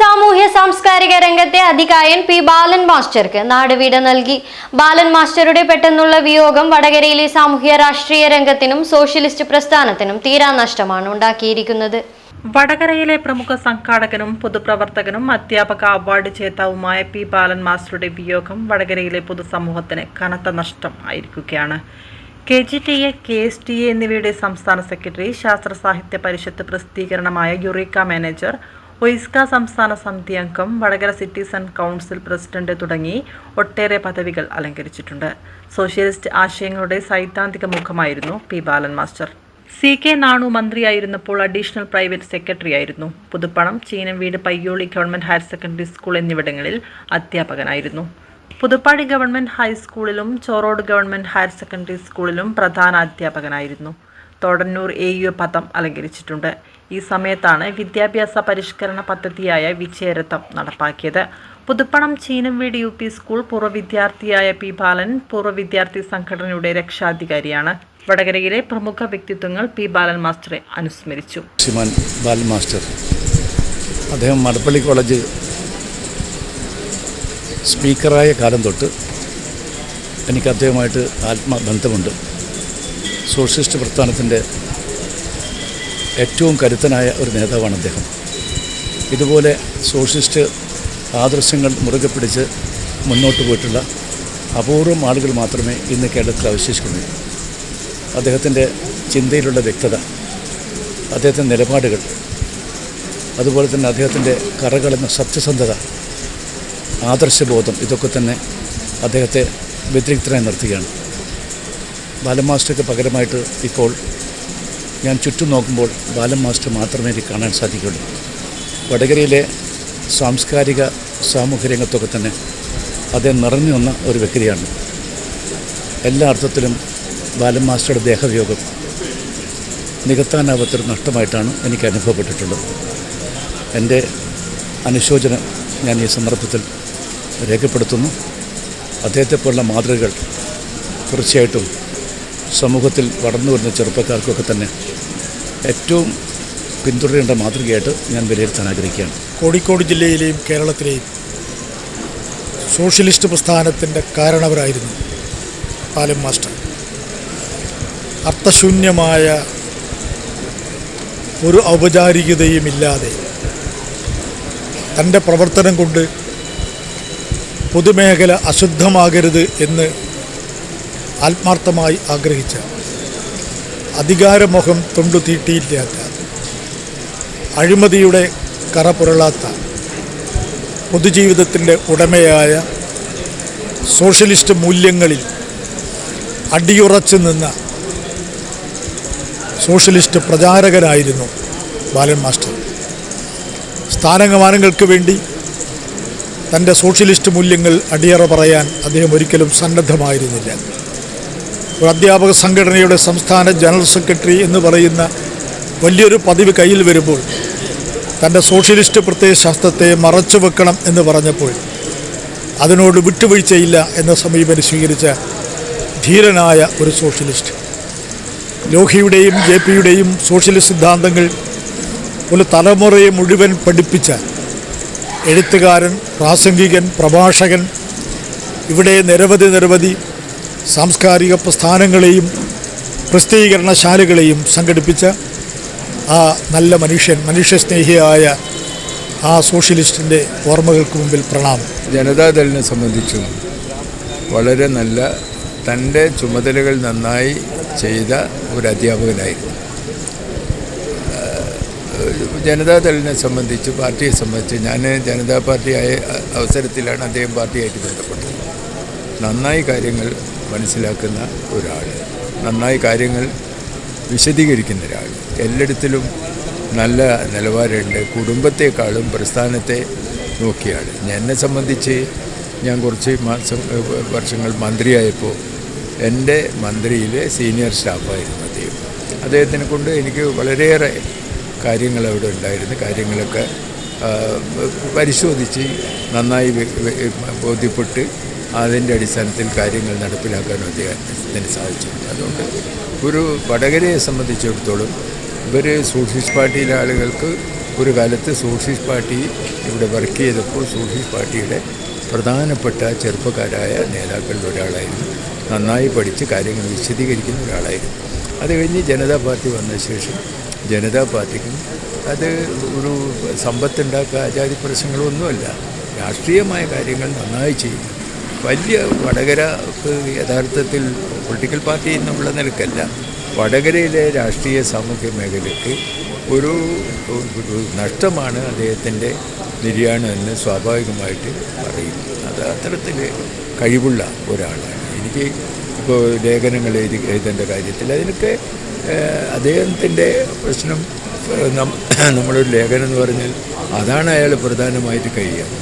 സാമൂഹ്യ സാംസ്കാരിക രംഗത്തെ അധികായൻ പി ബാലൻ മാസ്റ്റർക്ക് നാടുവീട് നൽകി. ബാലൻ മാസ്റ്ററുടെ പെട്ടെന്നുള്ള വിയോഗം വടകരയിലെ സാമൂഹ്യ രാഷ്ട്രീയ രംഗത്തിനും സോഷ്യലിസ്റ്റ് പ്രസ്ഥാനത്തിനും തീരാനഷ്ടമാണ് ഉണ്ടാക്കിയിരിക്കുന്നത്. വടകരയിലെ പ്രമുഖ സംഘാടകനും പൊതുപ്രവർത്തകനും അധ്യാപക അവാർഡ് ജേതാവുമായ പി ബാലൻ മാസ്റ്ററുടെ വിയോഗം വടകരയിലെ പൊതുസമൂഹത്തിന് കനത്ത നഷ്ടം ആയിരിക്കുകയാണ്. K G T A K S T A എന്നിവയുടെ സംസ്ഥാന സെക്രട്ടറി ശാസ്ത്ര സാഹിത്യ പരിഷത്ത് പ്രസിദ്ധീകരണമായ യുറീക്ക മാനേജർ ഒയിസ്ക സംസ്ഥാന സമിതി അംഗം വടകര സിറ്റിസൺ കൗൺസിൽ പ്രസിഡന്റ് തുടങ്ങി ഒട്ടേറെ പദവികൾ അലങ്കരിച്ചിട്ടുണ്ട്. സോഷ്യലിസ്റ്റ് ആശയങ്ങളുടെ സൈദ്ധാന്തിക മുഖമായിരുന്നു P Balan master. C K Nanu മന്ത്രിയായിരുന്നപ്പോൾ additional private secretary ആയിരുന്നു. Puthuppanam Cheenamveedu Payyoli government higher secondary school എന്നിവിടങ്ങളിൽ അധ്യാപകനായിരുന്നു. പുതുപ്പാടി ഗവൺമെന്റ് ഹൈസ്കൂളിലും ചോറോഡ് ഗവൺമെന്റ് ഹയർ സെക്കൻഡറി സ്കൂളിലും പ്രധാന അധ്യാപകനായിരുന്നു. തോടന്നൂർ എ യു പദം അലങ്കരിച്ചിട്ടുണ്ട്. ഈ സമയത്താണ് വിദ്യാഭ്യാസ പരിഷ്കരണ പദ്ധതിയായ വിജയരഥം നടപ്പാക്കിയത്. Puthuppanam Cheenamveedu U P school പൂർവ വിദ്യാർത്ഥിയായ പി ബാലൻ പൂർവ വിദ്യാർത്ഥി സംഘടനയുടെ രക്ഷാധികാരിയാണ്. വടകരയിലെ പ്രമുഖ വ്യക്തിത്വങ്ങൾ പി ബാലൻ മാസ്റ്ററെ അനുസ്മരിച്ചു. ശ്രീമാൻ ബാലൻ മാസ്റ്റർ അദ്ദേഹം മടപ്പള്ളി കോളേജ് സ്പീക്കറായ കാലം തൊട്ട് എനിക്ക് അദ്ദേഹമായിട്ട് ആത്മബന്ധമുണ്ട്. സോഷ്യലിസ്റ്റ് പ്രസ്ഥാനത്തിന്റെ ഏറ്റവും കരുത്തനായ ഒരു നേതാവാണ് അദ്ദേഹം. ഇതുപോലെ സോഷ്യലിസ്റ്റ് ആദർശങ്ങൾ മുറുകെ പിടിച്ച് മുന്നോട്ട് പോയിട്ടുള്ള അപൂർവം ആളുകൾ മാത്രമേ ഇന്ന് കേരളത്തിൽ അവശേഷിക്കുന്നുള്ളൂ. അദ്ദേഹത്തിന്റെ ചിന്തയിലുള്ള വ്യക്തത അദ്ദേഹത്തിന്റെ നിലപാടുകൾ അതുപോലെ തന്നെ അദ്ദേഹത്തിന്റെ കറകളെന്ന സത്യസന്ധത ആദർശബോധം ഇതൊക്കെ തന്നെ അദ്ദേഹത്തെ വ്യതിരിക്തനായി നിർത്തുകയാണ്. ബാലമാസ്റ്റർക്ക് പകരമായിട്ട് ഇപ്പോൾ ഞാൻ ചുറ്റും നോക്കുമ്പോൾ ബാലൻ മാസ്റ്റർ മാത്രമേ എനിക്ക് കാണാൻ സാധിക്കുകയുള്ളൂ. വടകരയിലെ സാംസ്കാരിക സാമൂഹ്യ രംഗത്തൊക്കെ തന്നെ അദ്ദേഹം നിറഞ്ഞു വന്ന ഒരു വ്യക്തിയാണ്. എല്ലാ അർത്ഥത്തിലും ബാലൻ മാസ്റ്ററുടെ ദേഹവിയോഗം നികത്താനാവാത്തൊരു നഷ്ടമായിട്ടാണ് എനിക്ക് അനുഭവപ്പെട്ടിട്ടുള്ളത്. എന്റെ അനുശോചനം ഞാൻ ഈ സന്ദർഭത്തിൽ രേഖപ്പെടുത്തുന്നു. അദ്ദേഹത്തെ പോലുള്ള മാതൃകകൾ തീർച്ചയായിട്ടും സമൂഹത്തിൽ വളർന്നു വരുന്ന ചെറുപ്പക്കാർക്കൊക്കെ തന്നെ ഏറ്റവും പിന്തുടരേണ്ട മാതൃകയായിട്ട് ഞാൻ വിലയിരുത്താൻ ആഗ്രഹിക്കുകയാണ്. കോഴിക്കോട് ജില്ലയിലെയും കേരളത്തിലെയും സോഷ്യലിസ്റ്റ് പ്രസ്ഥാനത്തിന്റെ കാരണവരായിരുന്നു പാലം മാസ്റ്റർ. അർത്ഥശൂന്യമായ ഒരു ഔപചാരികതയുമില്ലാതെ തന്റെ പ്രവർത്തനം കൊണ്ട് പൊതുമേഖല അശുദ്ധമാകരുത് എന്ന് ആത്മാർത്ഥമായി ആഗ്രഹിച്ച അധികാരമോഹം തൊണ്ടു തീട്ടിയില്ലാത്ത അഴിമതിയുടെ കറ പുരളാത്ത പൊതുജീവിതത്തിന്റെ ഉടമയായ സോഷ്യലിസ്റ്റ് മൂല്യങ്ങളിൽ അടിയുറച്ചു നിന്ന സോഷ്യലിസ്റ്റ് പ്രചാരകനായിരുന്നു ബാലൻ മാസ്റ്റർ. സ്ഥാനങ്ങമാനങ്ങൾക്ക് വേണ്ടി തന്റെ സോഷ്യലിസ്റ്റ് മൂല്യങ്ങൾ അടിയറ പറയാൻ അദ്ദേഹം ഒരിക്കലും സന്നദ്ധമായിരുന്നില്ല. ഒരു അധ്യാപക സംഘടനയുടെ സംസ്ഥാന ജനറൽ സെക്രട്ടറി എന്ന് പറയുന്ന വലിയൊരു പദവി കയ്യിൽ വരുമ്പോൾ തന്റെ സോഷ്യലിസ്റ്റ് പ്രത്യയശാസ്ത്രത്തെ മറച്ചു വെക്കണം എന്ന് പറഞ്ഞപ്പോൾ അതിനോട് വിട്ടുവീഴ്ചയില്ല എന്ന സമീപനം സ്വീകരിച്ച ധീരനായ ഒരു സോഷ്യലിസ്റ്റ്. ലോഹിയുടെയും ജെ പിയുടെയും സോഷ്യലിസ്റ്റ് സിദ്ധാന്തങ്ങൾ ഒരു തലമുറയെ മുഴുവൻ പഠിപ്പിച്ച എഴുത്തുകാരൻ പ്രാസംഗികൻ പ്രഭാഷകൻ ഇവിടെ നിരവധി നിരവധി സാംസ്കാരിക പ്രസ്ഥാനങ്ങളെയും പ്രസിദ്ധീകരണശാലകളെയും സംഘടിപ്പിച്ച ആ നല്ല മനുഷ്യൻ മനുഷ്യസ്നേഹിയായ ആ സോഷ്യലിസ്റ്റിന്റെ ഓർമ്മകൾക്ക് മുമ്പിൽ പ്രണാമം. ജനതാദളിനെ സംബന്ധിച്ചും വളരെ നല്ല തന്റെ ചുമതലകൾ നന്നായി ചെയ്ത ഒരു അധ്യാപകനായിരുന്നു. ജനതാദളിനെ സംബന്ധിച്ച് പാർട്ടിയെ സംബന്ധിച്ച് ഞാൻ ജനതാ പാർട്ടിയായ അവസരത്തിലാണ് അദ്ദേഹം പാർട്ടിയായിട്ട് ബന്ധപ്പെട്ടത്. നന്നായി കാര്യങ്ങൾ മനസ്സിലാക്കുന്ന ഒരാൾ നന്നായി കാര്യങ്ങൾ വിശദീകരിക്കുന്ന ഒരാൾ എല്ലായിടത്തിലും നല്ല നിലവാരമുണ്ട്. കുടുംബത്തെക്കാളും പ്രസ്ഥാനത്തെ നോക്കിയാണ്. എന്നെ സംബന്ധിച്ച് ഞാൻ കുറച്ച് മാസം വർഷങ്ങൾ മന്ത്രിയായപ്പോൾ എന്റെ മന്ത്രിയിലെ സീനിയർ സ്റ്റാഫായിരുന്നു അദ്ദേഹം. അദ്ദേഹത്തിനെ കൊണ്ട് എനിക്ക് വളരെയേറെ കാര്യങ്ങൾ അവിടെ ഉണ്ടായിരുന്നു. കാര്യങ്ങളൊക്കെ പരിശോധിച്ച് നന്നായി ബോധ്യപ്പെട്ട് അതിന്റെ അടിസ്ഥാനത്തിൽ കാര്യങ്ങൾ നടപ്പിലാക്കാൻ അദ്ദേഹത്തിന് സാധിച്ചിട്ടുണ്ട്. അതുകൊണ്ട് ഒരു വടകരയെ സംബന്ധിച്ചിടത്തോളം ഇവർ സോഷ്യലിസ്റ്റ് പാർട്ടിയിലെ ആളുകൾക്ക് ഒരു കാലത്ത് സോഷ്യലിസ്റ്റ് പാർട്ടി ഇവിടെ വർക്ക് ചെയ്തപ്പോൾ സോഷ്യലിസ്റ്റ് പാർട്ടിയുടെ പ്രധാനപ്പെട്ട ചെറുപ്പക്കാരായ നേതാക്കളിൽ ഒരാളായിരുന്നു. നന്നായി പഠിച്ച് കാര്യങ്ങൾ വിശദീകരിക്കുന്ന ഒരാളായിരുന്നു. അത് കഴിഞ്ഞ് ജനതാ പാർട്ടി വന്ന ശേഷം ജനതാ പാർട്ടിക്കും അത് ഒരു സമ്പത്തുണ്ടാക്കുക ആചാര്യ പ്രശ്നങ്ങളൊന്നുമല്ല രാഷ്ട്രീയമായ കാര്യങ്ങൾ നന്നായി ചെയ്യുന്നു. വലിയ വടകര യഥാർത്ഥത്തിൽ പൊളിറ്റിക്കൽ പാർട്ടി എന്നുള്ള നിലക്കല്ല. വടകരയിലെ രാഷ്ട്രീയ സാമൂഹ്യ മേഖലയ്ക്ക് ഒരു നഷ്ടമാണ് അദ്ദേഹത്തിന്റെ നിര്യാണം എന്ന് സ്വാഭാവികമായിട്ട് പറയും. അത് അത്തരത്തിൽ കഴിവുള്ള ഒരാളാണ്. എനിക്ക് ഇപ്പോൾ ലേഖനങ്ങൾ എഴുതി എഴുതേണ്ട കാര്യത്തിൽ അതിനൊക്കെ അദ്ദേഹത്തിന്റെ പ്രശ്നം നമ്മളൊരു ലേഖനം എന്ന് പറഞ്ഞാൽ അതാണ് അയാൾ പ്രധാനമായിട്ട് കഴിയുക.